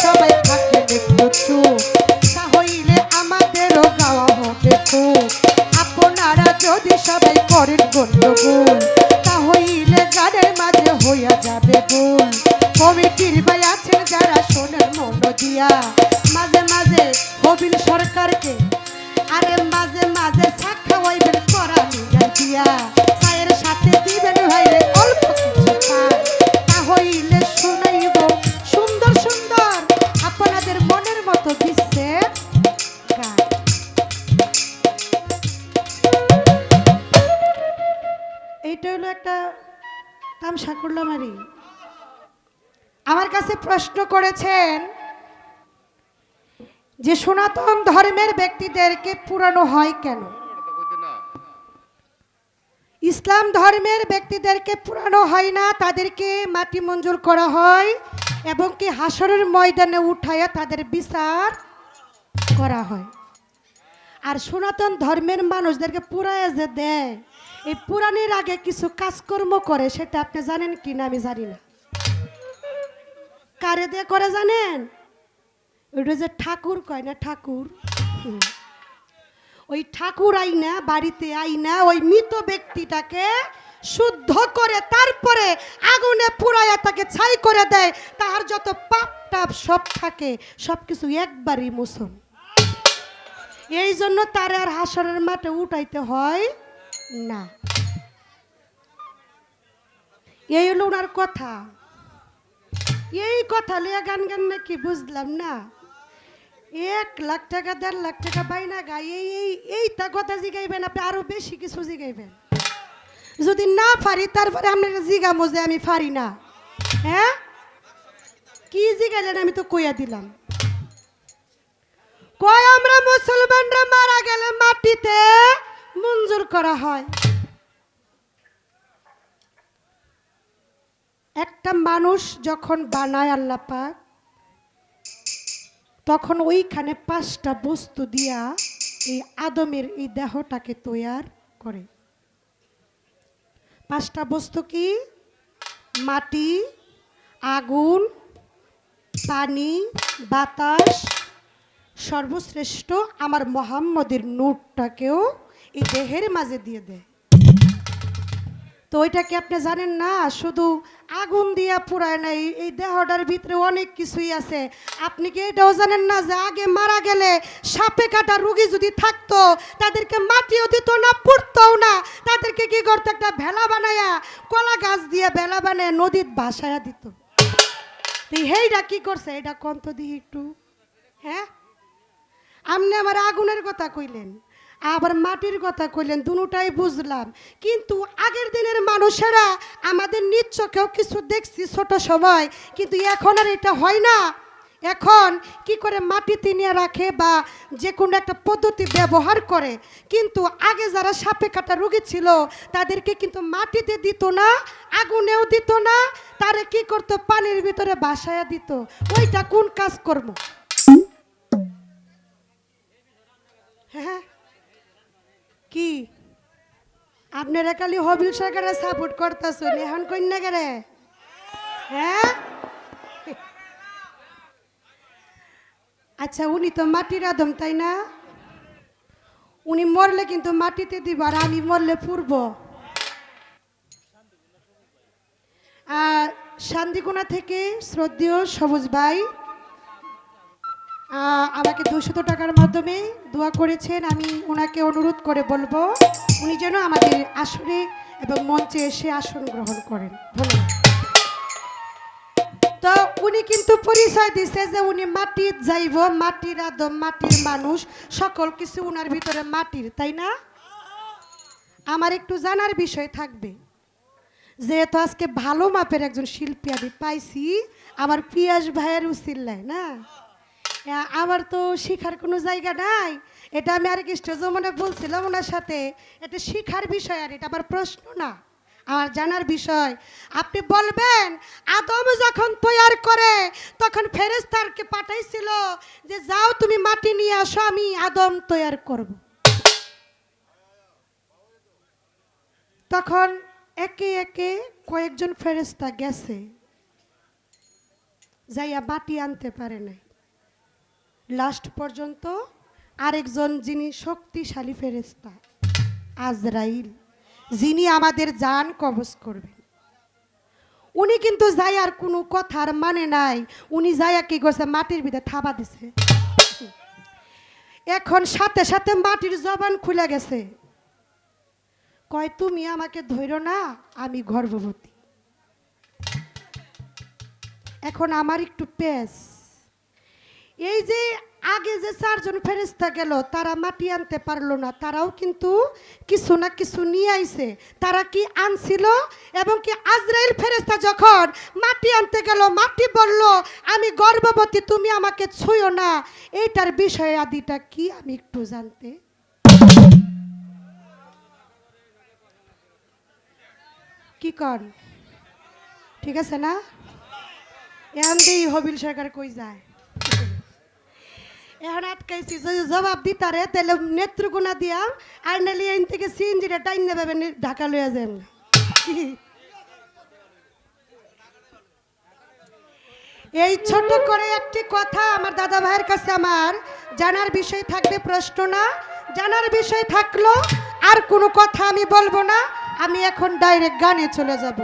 সবাই থাকেন করেছেন যে সনাতন ধর্মের ব্যক্তিদেরকে পুরানো হয় কেন? ইসলাম ধর্মের ব্যক্তিদেরকে পুরানো হয় না, তাদেরকে মাটি মঞ্জুর করা হয় এবং কি হাসরের ময়দানে উঠাইয়া তাদের বিচার করা হয়। আর সনাতন ধর্মের মানুষদেরকে পুরায় যে দেয়, এই পুরাণের আগে কিছু কাজকর্ম করে, সেটা আপনি জানেন কি না আমি জানি না। কারে দিয়ে করে জানেন? ওইটা যে ঠাকুর কয় না, ঠাকুর। ওই ঠাকুর আইনা বাড়িতে আইনা ওই মৃত ব্যক্তিটাকে শুদ্ধ করে তারপরে আগুনে পুরাইয়া তাকে ছাই করে দেয়। তার যত পাপ টাপ সব থাকে, সব কিছু একবারই মোসন এই জন্য তার আর হাসরের মাঠে উঠাইতে হয় না। এই হলো ওনার কথা। এই কথা লিয়া গান গান নাকি বুঝলাম না। এক লাখ টাকা, দেড় লাখ টাকা বাইনা গাই এই এই, এইটা কথা জিগাইবেন আপনি, আরও বেশি কিছু জিগাইবেন। যদি না পারি, তারপরে আপনার জিগামো যে আমি পারি না। হ্যাঁ? কি জিগাইলেন আমি তো কইয়া দিলাম। কয়, আমরা মুসলমানরা মারা গেলে মাটিতে মঞ্জুর করা হয়। একটা মানুষ যখন বানায় আল্লাহ পাক, তখন ওইখানে পাঁচটা বস্তু দিয়া এই আদমের এই দেহটাকে তৈয়ার করে। পাঁচটা বস্তু কি? মাটি, আগুন, পানি, বাতাস, সর্বশ্রেষ্ঠ আমার মোহাম্মদের নূরটাকেও এই দেহের মাঝে দিয়ে দেয়। তো ওইটাকে আপনি জানেন না? শুধু আগুন দিয়া পুরায় না এই- এই দেহটার ভিতরে অনেক কিছুই আছে। আপনি কি এটাও জানেন না যে আগে মারা গেলে সাপে কাটা রুগী যদি থাকতো, তাদেরকে মাটিও দিত না, পুড়তও না। তাদেরকে কি করতো? একটা ভেলা বানায়া, কলা গাছ দিয়ে ভেলা বানায় নদীর ভাসায়া দিত। হেইটা কি করছে? এটা কন্ত দিই একটু হ্যাঁ? আপনি আমার আগুনের কথা কইলেন। আবার মাটির কথা কইলেন, দুটাই বুঝলাম। কিন্তু আগের দিনের মানুষেরা আমাদের নিজ চোখেও কিছু দেখছি ছোট সময়, কিন্তু এখন আর এটা হয় না। এখন কি করে মাটিতে নিয়ে রাখে বা যে কোনো একটা পদ্ধতি ব্যবহার করে। কিন্তু আগে যারা সাপে কাটা রুগী ছিল, তাদেরকে কিন্তু মাটিতে দিত না, আগুনেও দিত না, তারে কি করতো? পানির ভিতরে বাসায় দিত। ওইটা কোন কাজ কর্ম? হ্যাঁ। কি? আপনারা খালি হবিল সরকারের সাপোর্ট করতেছেন, এখন কন্যা করে? হ্যাঁ? আচ্ছা উনি তো মাটির আদম, তাই না? উনি মরলে কিন্তু মাটিতে দিব, আর আমি মরলে পূর্ব আর শান্তিকোনা থেকে শ্রদ্ধেয় সবুজ ভাই আমাকে দুশত টাকার মাধ্যমে দোয়া করেছেন। আমি ওনাকে অনুরোধ করে বলব, উনি যেন আমাদের আসরে এবং মঞ্চে এসে আসন গ্রহণ করেন। ধন্যবাদ। তো উনি কিন্তু পরিচয় দিছে যে উনি মাটির যাইব, মাটির আদম, মাটির মানুষ, সকল কিছু উনার ভিতরে মাটির, তাই না? আমার একটু জানার বিষয় থাকবে। যেহেতু আজকে ভালো মাপের একজন শিল্পী আমি পাইছি, আমার পিয়াস ভাইয়ের উচিল্লায়, না? আমার তো শিখার কোনো জায়গা নাই। এটা আমি আরেক কি মানে বলছিলাম ওনার সাথে। এটা শিখার বিষয় আর, এটা আমার প্রশ্ন না। আমার জানার বিষয়। আপনি বলবেন, আদম যখন তৈয়ার করে, তখন ফেরেস্তারকে পাঠাইছিল যে, যাও তুমি মাটি নিয়ে আসো, আমি আদম তৈয়ার করব। তখন একে একে কয়েকজন ফেরেস্তা গেছে। যাইয়া মাটি আনতে পারে নাই। লাস্ট পর্যন্ত আরেকজন যিনি শক্তিশালী ফেরেস্তা আজরাইল, যিনি আমাদের জান কবজ করবেন। উনি কিন্তু যাইয়ার কোনো কথার মানে নাই। উনি যাইয়া কি করছে? মাটির ভিতরে থাবা দিছে। এখন সাথে সাথে মাটির জবান খুলে গেছে। কয়, তুমি আমাকে ধৈর্য না, আমি গর্ভবতী। এখন আমার একটু পেস। এই যে আগে যে চারজন ফেরেস্তা গেল, তারা মাটি আনতে পারল না। তারাও কিন্তু কিছু না কিছু নিয়ে আইছে। তারা কি আনছিল? এবং কি আজরাইল ফেরেস্তা যখন মাটি আনতে গেল, মাটি বলল, আমি গর্ভবতী, তুমি আমাকে ছুঁয়ো না। এইটার বিষয় আদিটা কি আমি একটু জানতে? কি কর ঠিক আছে না? এখন দিয়ে হবিল সরকার কই যায়? এখন আটকাইছি যদি জবাব দিতারে তাহলে নেত্রকোনা দিয়া আর নালি এন থেকে সিএনজিটা টাইম নেবে ঢাকা লইয়া যান। এই ছোট করে একটি কথা আমার দাদা ভাইয়ের কাছে আমার। জানার বিষয় থাকবে প্রশ্ন না। জানার বিষয় থাকল, আর কোনো কথা আমি বলব না। আমি এখন ডাইরেক্ট গানে চলে যাব।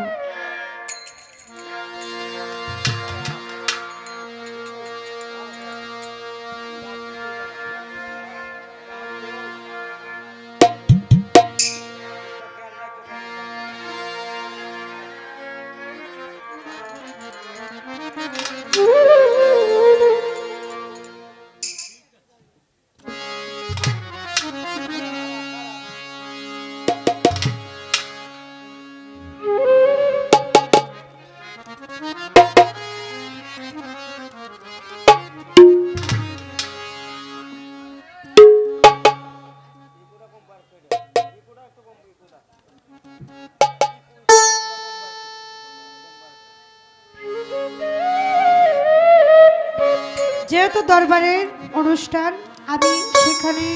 যেহেতু দরবারের অনুষ্ঠান আমি সেখানে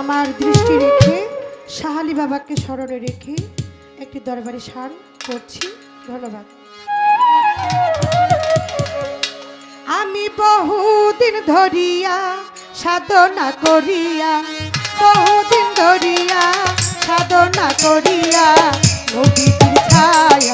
আমার দৃষ্টি রেখে সাহালি বাবাকে স্মরণে রেখে একটি দরবারি শান করছি। ধন্যবাদ। আমি বহুদিন ধরিয়া সাধনা করিয়া, বহুদিন ধরিয়া সাধনা করিয়া ছায়